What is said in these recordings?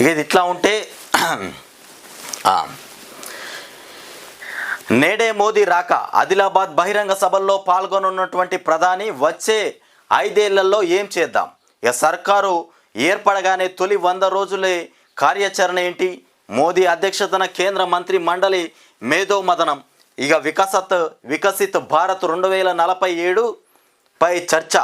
ఇక ఇది ఇట్లా ఉంటే నేడే మోదీ రాక ఆదిలాబాద్ బహిరంగ సభల్లో పాల్గొనున్నటువంటి ప్రధాని వచ్చే ఐదేళ్ళలో ఏం చేద్దాం? ఇక సర్కారు ఏర్పడగానే తొలి వంద రోజులే కార్యాచరణ ఏంటి? మోదీ అధ్యక్షతన కేంద్ర మంత్రి మండలి మేధో మదనం ఇక వికసత్ వికసిత్ భారత్ రెండు వేల నలభై ఏడు పై చర్చ.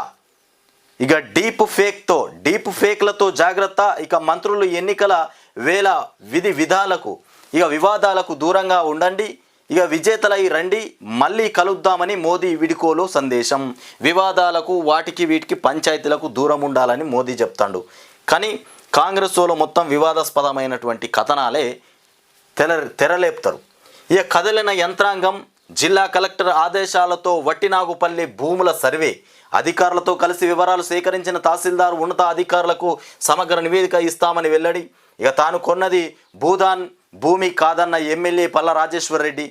ఇక డీప్ ఫేక్తో డీప్ ఫేక్లతో జాగ్రత్త. ఇక మంత్రులు ఎన్నికల వేల విధి విధాలకు ఇక వివాదాలకు దూరంగా ఉండండి. ఇక విజేతలై రండి. మళ్ళీ కలుద్దామని మోదీ విడికోలో సందేశం. వివాదాలకు వాటికి వీటికి పంచాయతీలకు దూరం ఉండాలని మోదీ చెప్తాడు. కానీ కాంగ్రెస్లో మొత్తం వివాదాస్పదమైనటువంటి కథనాలే తెర తెరలేపుతారు. ఇక కదలిన యంత్రాంగం జిల్లా కలెక్టర్ ఆదేశాలతో వట్టినాగుపల్లి భూముల సర్వే. అధికారులతో కలిసి వివరాలు సేకరించిన తహసీల్దార్ ఉన్నత అధికారులకు సమగ్ర నివేదిక ఇస్తామని వెల్లడి. ఇక తాను కొన్నది భూదాన్ భూమి కాదన్న ఎమ్మెల్యే పల్ల రాజేశ్వర్ రెడ్డి.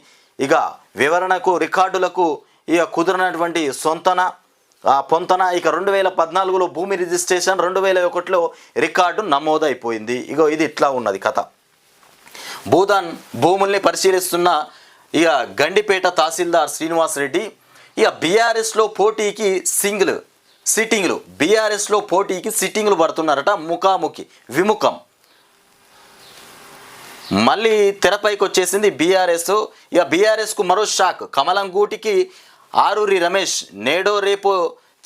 ఇక వివరణకు రికార్డులకు ఇక కుదిరినటువంటి సొంతన పొంతన ఇక రెండు వేల పద్నాలుగులో భూమి రిజిస్ట్రేషన్ రెండు వేల ఒకటిలో రికార్డు నమోదైపోయింది. ఇగో ఇది ఇట్లా ఉన్నది కథ. భూదాన్ భూముల్ని పరిశీలిస్తున్న ఇక గండిపేట తహసీల్దార్ శ్రీనివాస్ రెడ్డి ఇక బీఆర్ఎస్లో పోటీకి సింగిల్ సిట్టింగ్లు బీఆర్ఎస్లో పోటీకి సిట్టింగ్లు పడుతున్నారట ముఖాముఖి విముఖం. మళ్ళీ తెరపైకి వచ్చేసింది బీఆర్ఎస్. ఇక బీఆర్ఎస్కు మరో షాక్ కమలం గూటికి ఆరూరి రమేష్ నేడో రేపు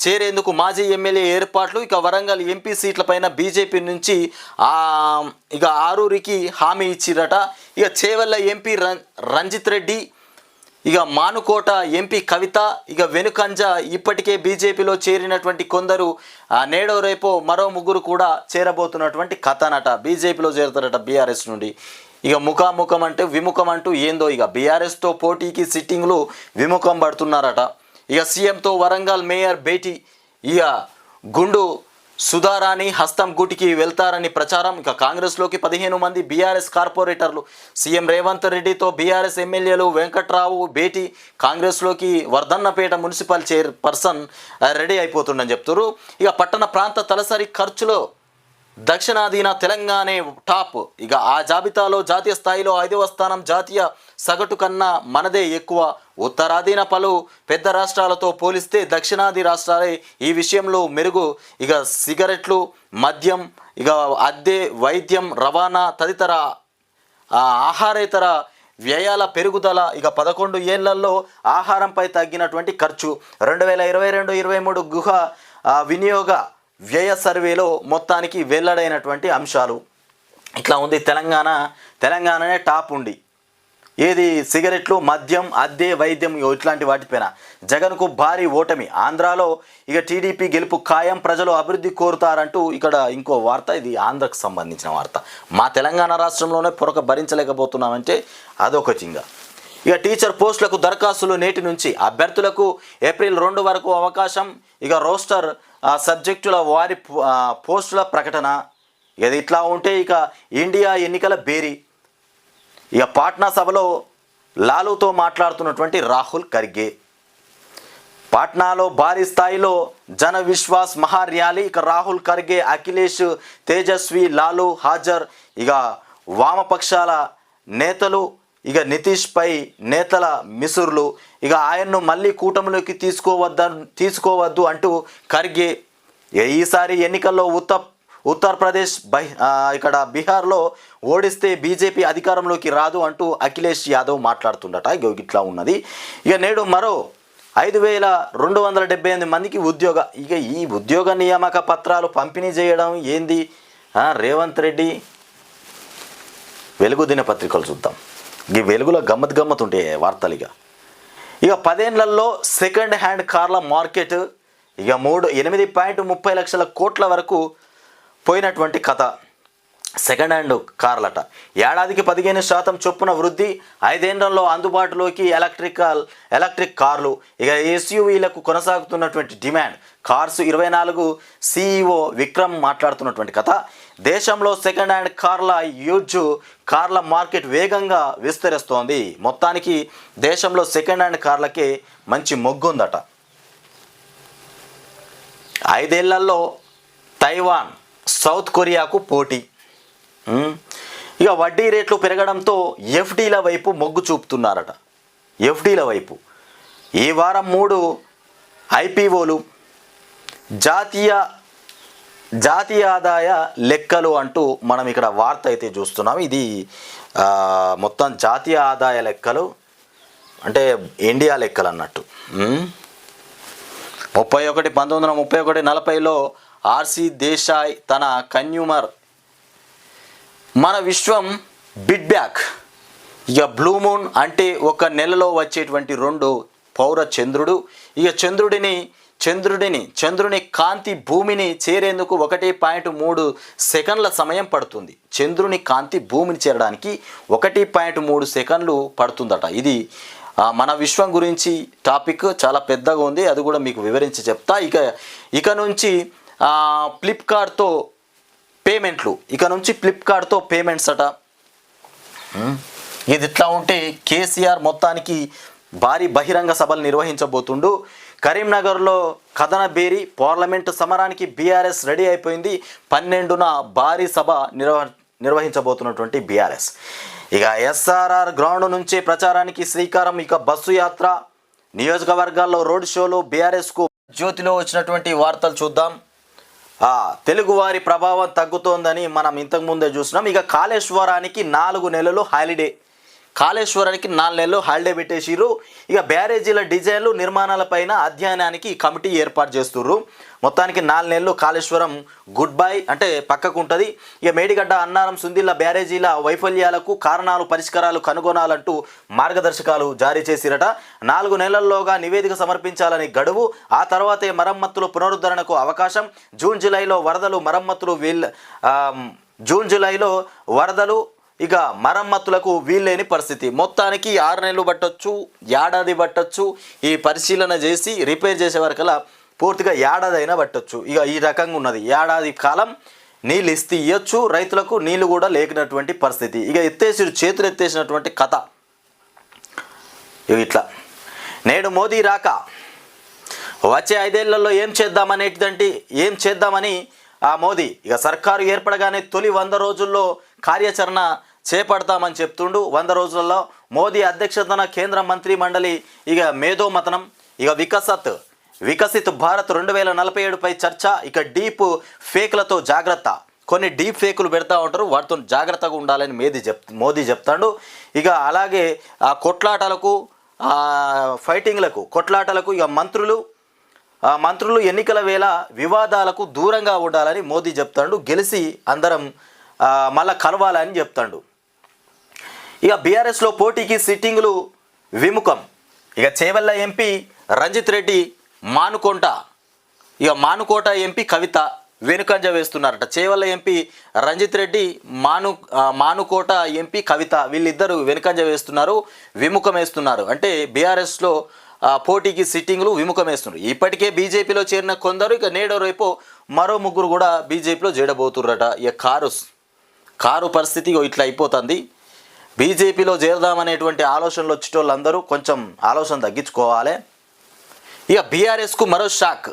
చేరేందుకు మాజీ ఎమ్మెల్యే ఏర్పాట్లు ఇక వరంగల్ ఎంపీ సీట్లపైన బీజేపీ నుంచి ఇక ఆరూరికి హామీ ఇచ్చిరట. ఇక చేవల్ల ఎంపీ రం- రంజిత్ రెడ్డి ఇక మానుకోట ఎంపీ కవిత ఇక వెనుకంజ ఇప్పటికే బీజేపీలో చేరినటువంటి కొందరు నేడో రేపో మరో ముగ్గురు కూడా చేరబోతున్నటువంటి కథనట. బీజేపీలో చేరుతారట బీఆర్ఎస్ నుండి. ఇక ముఖాముఖం అంటే విముఖం అంటూ ఏందో ఇక. బీఆర్ఎస్తో పోటీకి సిట్టింగ్లు విముఖం పడుతున్నారట. ఇక సీఎంతో వరంగల్ మేయర్ భేటీ. ఇక గుండు సుధారాణి హస్తం గూటికి వెళ్తారని ప్రచారం. ఇక కాంగ్రెస్లోకి పదిహేను మంది బీఆర్ఎస్ కార్పొరేటర్లు సీఎం రేవంత్ రెడ్డితో బీఆర్ఎస్ ఎమ్మెల్యేలు వెంకట్రావు భేటీ. కాంగ్రెస్లోకి వర్ధన్నపేట మున్సిపల్ చైర్పర్సన్ రెడీ అయిపోతుండని చెప్తున్నారు ఇక పట్టణ ప్రాంత తలసరి ఖర్చులో దక్షిణాదిన తెలంగాణే టాప్. ఇక ఆ జాబితాలో జాతీయ స్థాయిలో ఐదవ స్థానం జాతీయ సగటు కన్నా మనదే ఎక్కువ. ఉత్తరాదిన పలు పెద్ద రాష్ట్రాలతో పోలిస్తే దక్షిణాది రాష్ట్రాలే ఈ విషయంలో మెరుగు. ఇక సిగరెట్లు మద్యం ఇక అద్దె వైద్యం రవాణా తదితర ఆహారేతర వ్యయాల పెరుగుదల ఇక పదకొండు ఏళ్ళలో ఆహారంపై తగ్గినటువంటి ఖర్చు. రెండు వేల ఇరవై రెండు ఇరవై మూడు గుహ వినియోగ వ్యయ సర్వేలో మొత్తానికి వెల్లడైనటువంటి అంశాలు. ఇట్లా ఉంది తెలంగాణ. తెలంగాణనే టాప్ ఉండి. ఏది సిగరెట్లు మద్యం అద్దె వైద్యం ఇగో ఇట్లాంటి వాటిపైన జగన్కు భారీ ఓటమి. ఆంధ్రాలో ఇక టీడీపీ గెలుపు ఖాయం ప్రజలు అభివృద్ధి కోరుతారంటూ ఇక్కడ ఇంకో వార్త. ఇది ఆంధ్రకు సంబంధించిన వార్త. మా తెలంగాణ రాష్ట్రంలోనే పొరక భరించలేకపోతున్నామంటే అదొకటి ఇంకా ఇక టీచర్ పోస్టులకు దరఖాస్తులు నేటి నుంచి. అభ్యర్థులకు ఏప్రిల్ రెండు వరకు అవకాశం. ఇక రోస్టర్ సబ్జెక్టుల వారి పో- పోస్టుల ప్రకటన ఇది ఇట్లా ఉంటే ఇక ఇండియా ఎన్నికల బేరీ. ఇక పాట్నా సభలో లాలూతో మాట్లాడుతున్నటువంటి రాహుల్ ఖర్గే. పాట్నాలో భారీ స్థాయిలో జన విశ్వాస్ మహా ర్యాలీ. ఇక రాహుల్ ఖర్గే అఖిలేష్ తేజస్వి లాలు హాజర్. ఇక వామపక్షాల నేతలు ఇక నితీష్పై నేతల మిసురులు. ఇక ఆయన్ను మళ్ళీ కూటమిలోకి తీసుకోవద్ద తీసుకోవద్దు అంటూ ఖర్గే ఈసారి ఎన్నికల్లో ఉత్తర్ ఉత్తరప్రదేశ్ బై ఇక్కడ బీహార్లో ఓడిస్తే బీజేపీ అధికారంలోకి రాదు అంటూ అఖిలేష్ యాదవ్ మాట్లాడుతుండట. ఇట్లా ఉన్నది. ఇక నేడు మరో ఐదు వేల రెండు వందల డెబ్బై ఎనిమిది మందికి ఉద్యోగ ఇక ఈ ఉద్యోగ నియామక పత్రాలు పంపిణీ చేయడం ఏంది? రేవంత్ రెడ్డి వెలుగు దినపత్రికలు చూద్దాం. ఈ వెలుగులో గమ్మత్ గమ్మత్ ఉంటాయి వార్తలు ఇక. ఇక పదేళ్ళలో సెకండ్ హ్యాండ్ కార్ల మార్కెట్ ఇక మూడు ఎనిమిది పాయింట్ ముప్పై లక్షల కోట్ల వరకు పోయినటువంటి కథ. సెకండ్ హ్యాండ్ కార్లట. ఏడాదికి పదిహేను శాతం చొప్పున వృద్ధి ఐదేళ్ళలో అందుబాటులోకి ఎలక్ట్రికల్ ఎలక్ట్రిక్ కార్లు. ఇక ఎస్యూవీలకు కొనసాగుతున్నటువంటి డిమాండ్. కార్స్ ఇరవై నాలుగు సిఇఓ విక్రమ్ మాట్లాడుతున్నటువంటి కథ. దేశంలో సెకండ్ హ్యాండ్ కార్ల యూజ్ కార్ల మార్కెట్ వేగంగా విస్తరిస్తోంది. మొత్తానికి దేశంలో సెకండ్ హ్యాండ్ కార్లకే మంచి మొగ్గుందట. ఐదేళ్ళలో తైవాన్ సౌత్ కొరియాకు పోటీ. ఇక వడ్డీ రేట్లు పెరగడంతో ఎఫ్డీల వైపు మొగ్గు చూపుతున్నారట. ఎఫ్డీల వైపు. ఈ వారం మూడు ఐపీఓలు జాతీయ జాతీయ ఆదాయ లెక్కలు అంటూ మనం ఇక్కడ వార్త అయితే చూస్తున్నాం. ఇది మొత్తం జాతీయ ఆదాయ లెక్కలు అంటే ఇండియా లెక్కలు అన్నట్టు. ముప్పై ఒకటి పంతొమ్మిది వందల ముప్పై ఒకటి నలభైలో ఆర్సి దేశాయ్ తన కన్యూమర్ మన విశ్వం బిడ్ బ్యాక్. ఇక బ్లూ మూన్ అంటే ఒక నెలలో వచ్చేటువంటి రెండు పౌర చంద్రుడు. ఇక చంద్రుడిని చంద్రుడిని చంద్రుని కాంతి భూమిని చేరేందుకు ఒకటి పాయింట్ మూడు సెకండ్ల సమయం పడుతుంది. చంద్రుని కాంతి భూమిని చేరడానికి ఒకటి పాయింట్ మూడు సెకండ్లు పడుతుందట. ఇది మన విశ్వం గురించి టాపిక్ చాలా పెద్దగా ఉంది. అది కూడా మీకు వివరించి చెప్తా. ఇక ఇక నుంచి ఫ్లిప్కార్ట్తో పేమెంట్లు. ఇక నుంచి ఫ్లిప్కార్ట్తో పేమెంట్స్ అట. ఇది ఇట్లా ఉంటే కేసీఆర్ మొత్తానికి భారీ బహిరంగ సభలు నిర్వహించబోతుండు. కరీంనగర్లో కథన బేరి పార్లమెంటు సమరానికి బీఆర్ఎస్ రెడీ అయిపోయింది. పన్నెండున భారీ సభ నిర్వ నిర్వహించబోతున్నటువంటి బీఆర్ఎస్. ఇక ఎస్ఆర్ఆర్ గ్రౌండ్ నుంచి ప్రచారానికి శ్రీకారం ఇక బస్సు యాత్ర. నియోజకవర్గాల్లో రోడ్ షోలు బీఆర్ఎస్కు జ్యోతిలో వచ్చినటువంటి వార్తలు చూద్దాం. తెలుగువారి ప్రభావం తగ్గుతోందని మనం ఇంతకుముందే చూసినాం. ఇక కాళేశ్వరానికి నాలుగు నెలలు హాలిడే కాళేశ్వరానికి నాలుగు నెలలు హాలిడే పెట్టేసిర్రు. ఇక బ్యారేజీల డిజైన్లు నిర్మాణాలపైన అధ్యయనానికి కమిటీ ఏర్పాటు చేస్తుర్రు. మొత్తానికి నాలుగు నెలలు కాళేశ్వరం గుడ్ బై అంటే పక్కకు ఉంటుంది. ఇక మేడిగడ్డ అన్నారం సుందిల్ల బ్యారేజీల వైఫల్యాలకు కారణాలు పరిష్కారాలు కనుగొనాలంటూ మార్గదర్శకాలు జారీ చేసిరట. నాలుగు నెలల్లోగా నివేదిక సమర్పించాలని గడువు. ఆ తర్వాతే మరమ్మతులు పునరుద్ధరణకు అవకాశం. జూన్ జూలైలో వరదలు మరమ్మతులు వీల్ జూన్ జూలైలో వరదలు ఇక మరమ్మతులకు వీల్లేని పరిస్థితి. మొత్తానికి ఆరు నెలలు పట్టొచ్చు ఏడాది పట్టొచ్చు ఈ పరిశీలన చేసి రిపేర్ చేసే వరకల్లా పూర్తిగా ఏడాది అయినా పట్టొచ్చు. ఇక ఈ రకంగా ఉన్నది. ఏడాది కాలం నీళ్ళు ఇస్తే ఇవ్వచ్చు రైతులకు నీళ్ళు కూడా లేకినటువంటి పరిస్థితి. ఇక ఎత్తేసి చేతులు ఎత్తేసినటువంటి కథ. ఇట్లా. నేడు మోదీ రాక. వచ్చే ఐదేళ్ళలో ఏం చేద్దామనేటిదంటే ఏం చేద్దామని ఆ మోదీ. ఇక సర్కారు ఏర్పడగానే తొలి వంద రోజుల్లో కార్యాచరణ చేపడతామని చెప్తుండు. వంద రోజులలో మోదీ అధ్యక్షతన కేంద్ర మంత్రి మండలి ఇక మేధోమతనం ఇక వికసత్ వికసిత్ భారత్ రెండు వేల నలభై ఏడుపై చర్చ ఇక డీప్ ఫేక్లతో జాగ్రత్త. కొన్ని డీప్ ఫేకులు పెడతా ఉంటారు వాటితో జాగ్రత్తగా ఉండాలని మేది చెప్ మోదీ చెప్తాడు. ఇక అలాగే ఆ కొట్లాటలకు ఫైటింగ్లకు కొట్లాటలకు ఇక మంత్రులు మంత్రులు ఎన్నికల వేళ వివాదాలకు దూరంగా ఉండాలని మోదీ చెప్తాడు. గెలిచి అందరం మళ్ళా కలవాలని చెప్తాడు. ఇక బీఆర్ఎస్లో పోటీకి సిట్టింగులు విముఖం. ఇక చేవెళ్ళ ఎంపీ రంజిత్ రెడ్డి మానుకోంట. ఇక మానుకోట ఎంపీ కవిత వెనుకంజ వేస్తున్నారట. చేవల్ల ఎంపీ రంజిత్ రెడ్డి మాను మానుకోట ఎంపీ కవిత వీళ్ళిద్దరూ వెనుకంజ వేస్తున్నారు విముఖం వేస్తున్నారు అంటే బీఆర్ఎస్లో పోటీకి సిట్టింగ్లు విముఖం వేస్తున్నారు ఇప్పటికే బీజేపీలో చేరిన కొందరు ఇక నేడో రేపు మరో ముగ్గురు కూడా బీజేపీలో చేరబోతుర్రట ఇక కారు కారు పరిస్థితి ఇట్లా అయిపోతుంది. బీజేపీలో చేరదామనేటువంటి ఆలోచనలు వచ్చేటోళ్ళందరూ కొంచెం ఆలోచన తగ్గించుకోవాలి. ఇక బీఆర్ఎస్కు మరో షాక్.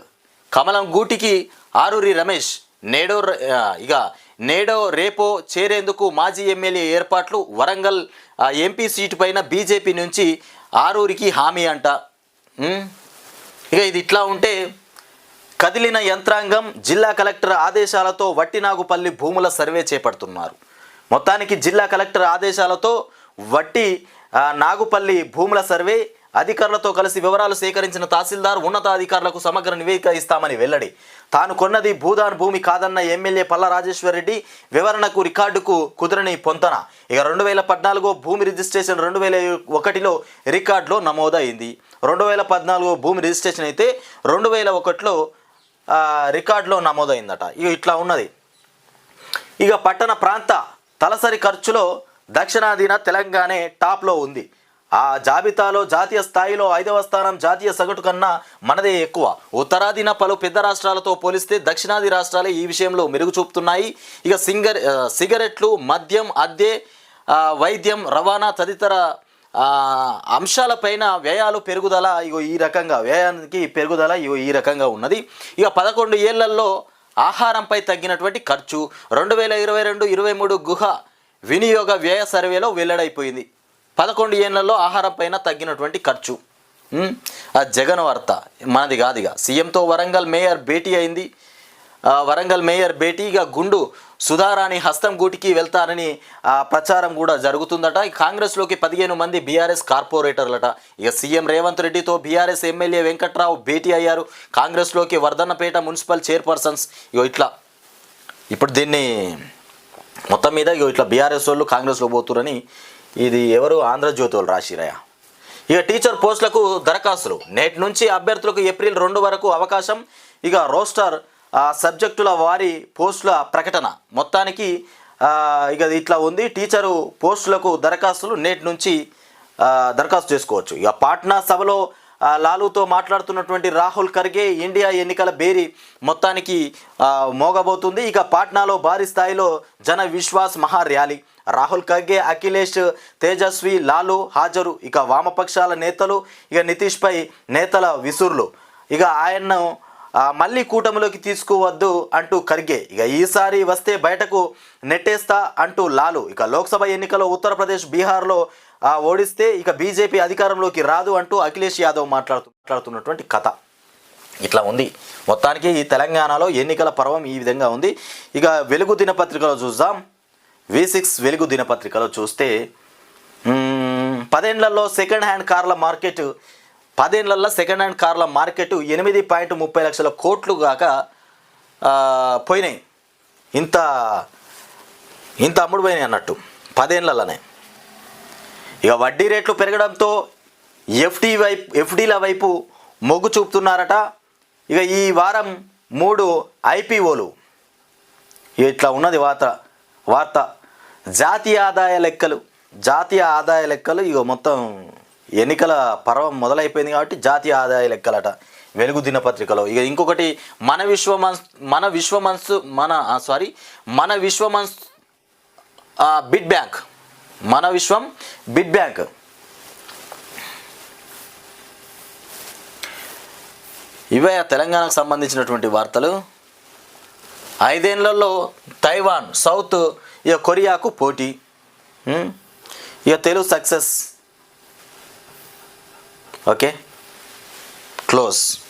కమలం గూటికి ఆరూరి రమేష్ నేడో ఇక నేడో రేపో చేరేందుకు మాజీ ఎమ్మెల్యే ఏర్పాట్లు వరంగల్ ఆ, ఎంపీ సీటు పైన బీజేపీ నుంచి ఆరూరికి హామీ అంట. ఇక ఇది ఇట్లా ఉంటే కదిలిన యంత్రాంగం జిల్లా కలెక్టర్ ఆదేశాలతో వట్టినాగుపల్లి భూముల సర్వే చేపడుతున్నారు. మొత్తానికి జిల్లా కలెక్టర్ ఆదేశాలతో వట్టి నాగుపల్లి భూముల సర్వే అధికారులతో కలిసి వివరాలు సేకరించిన తహసీల్దార్ ఉన్నతాధికారులకు సమగ్ర నివేదిక ఇస్తామని వెల్లడి. తాను కొన్నది భూదాన్ భూమి కాదన్న ఎమ్మెల్యే పల్ల రాజేశ్వరరెడ్డి వివరణకు రికార్డుకు కుదరని పొంతన. ఇక రెండు వేల పద్నాలుగో భూమి రిజిస్ట్రేషన్ రెండు వేల ఒకటిలో రికార్డులో నమోదైంది. రెండు వేల పద్నాలుగో భూమి రిజిస్ట్రేషన్ అయితే రెండు వేల ఒకటిలో రికార్డులో నమోదైందట. ఇక ఇట్లా ఉన్నది. ఇక పట్టణ ప్రాంత తలసరి ఖర్చులో దక్షిణాదిన తెలంగాణే టాప్లో ఉంది. ఆ జాబితాలో జాతీయ స్థాయిలో ఐదవ స్థానం జాతీయ సగటు కన్నా మనదే ఎక్కువ. ఉత్తరాదిన పలు పెద్ద రాష్ట్రాలతో పోలిస్తే దక్షిణాది రాష్ట్రాలే ఈ విషయంలో మెరుగు చూపుతున్నాయి ఇక సింగర్ సిగరెట్లు మద్యం అద్దె వైద్యం రవాణా తదితర అంశాలపైన వ్యయాలు పెరుగుదల ఇగో ఈ రకంగా వ్యయానికి పెరుగుదల ఇగో ఈ రకంగా ఉన్నది. ఇక పదకొండు ఏళ్ళలో ఆహారంపై తగ్గినటువంటి ఖర్చు. రెండు వేల ఇరవై రెండు ఇరవై మూడు గుహ వినియోగ వ్యయ సర్వేలో వెల్లడైపోయింది. పదకొండు ఏళ్ళలో ఆహారం పైన తగ్గినటువంటి ఖర్చు. ఆ జగన్ వార్త. మనది కాదుగా. సీఎంతో వరంగల్ మేయర్ భేటీ అయింది. వరంగల్ మేయర్ భేటీగా గుండు సుధారాణి హస్తం గూటికి వెళ్తారని ఆ, ప్రచారం కూడా జరుగుతుందట. ఈ కాంగ్రెస్లోకి పదిహేను మంది బీఆర్ఎస్ కార్పొరేటర్లట. ఇక సీఎం రేవంత్ రెడ్డితో బీఆర్ఎస్ ఎమ్మెల్యే వెంకట్రావు భేటీ అయ్యారు. కాంగ్రెస్లోకి వర్ధన్నపేట మున్సిపల్ చైర్పర్సన్స్. ఇగో ఇట్లా. ఇప్పుడు దీన్ని మొత్తం మీద ఇగో ఇట్లా బీఆర్ఎస్ వాళ్ళు కాంగ్రెస్లో పోతురని ఇది ఎవరు? ఆంధ్రజ్యోతి వాళ్ళు రాసిరయ్య ఇక టీచర్ పోస్టులకు దరఖాస్తులు. నేటి నుంచి అభ్యర్థులకు ఏప్రిల్ రెండు వరకు అవకాశం. ఇక రోస్టర్ సబ్జెక్టుల వారి పోస్టుల ప్రకటన. మొత్తానికి ఇక ఇట్లా ఉంది. టీచరు పోస్టులకు దరఖాస్తులు నేటి నుంచి దరఖాస్తు చేసుకోవచ్చు. ఇక పాట్నా సభలో లాలూతో మాట్లాడుతున్నటువంటి రాహుల్ ఖర్గే ఇండియా ఎన్నికల బేరీ మొత్తానికి మోగబోతుంది. ఇక పాట్నాలో భారీ స్థాయిలో జన విశ్వాస్ మహా ర్యాలీ. రాహుల్ ఖర్గే అఖిలేష్ తేజస్వి లాలు హాజరు. ఇక వామపక్షాల నేతలు ఇక నితీష్పై నేతల విసురులు. ఇక ఆయన్ను మళ్ళీ కూటమిలోకి తీసుకువద్దు అంటూ ఖర్గే. ఇక ఈసారి వస్తే బయటకు నెట్టేస్తా అంటూ లాలు. ఇక లోక్సభ ఎన్నికల్లో ఉత్తరప్రదేశ్ బీహార్లో ఆ, ఓడిస్తే ఇక బీజేపీ అధికారంలోకి రాదు అంటూ అఖిలేష్ యాదవ్ మాట్లాడుతూ మాట్లాడుతున్నటువంటి కథ. ఇట్లా ఉంది. మొత్తానికి ఈ తెలంగాణలో ఎన్నికల పర్వం ఈ విధంగా ఉంది. ఇక వెలుగు దినపత్రికలో చూద్దాం. వి సిక్స్ వెలుగు దినపత్రికలో చూస్తే పదేండ్లలో పదేళ్ళలో సెకండ్ హ్యాండ్ కార్ల మార్కెట్ పదేళ్ళలో సెకండ్ హ్యాండ్ కార్ల మార్కెట్ ఎనిమిది పాయింట్ ముప్పై లక్షల కోట్లు కాక పోయినాయి. ఇంత ఇంత అమ్ముడు పోయినాయి అన్నట్టు. పదేళ్ళలోనే ఇక వడ్డీ రేట్లు పెరగడంతో ఎఫ్డీ వైపు ఎఫ్డీల వైపు మొగ్గు చూపుతున్నారట. ఇక ఈ వారం మూడు ఐపీఓలు ఇట్లా ఉన్నది వార్త వార్త. జాతీయ ఆదాయ లెక్కలు జాతీయ ఆదాయ లెక్కలు ఇక మొత్తం ఎన్నికల పర్వం మొదలైపోయింది కాబట్టి జాతీయ ఆదాయ లెక్కలట. వెలుగు దినపత్రికలో ఇక ఇంకొకటి మన విశ్వమన్స్ మన విశ్వమన్స్ మన సారీ మన విశ్వమన్స్ బిడ్ బ్యాంక్. మన విశ్వం బిడ్ బ్యాంక్. ఇవే తెలంగాణకు సంబంధించినటువంటి వార్తలు. ఐదేళ్ళలో తైవాన్ సౌత్ ఇక కొరియాకు పోటీ. ఇక తెలుగు సక్సెస్. okay? Close.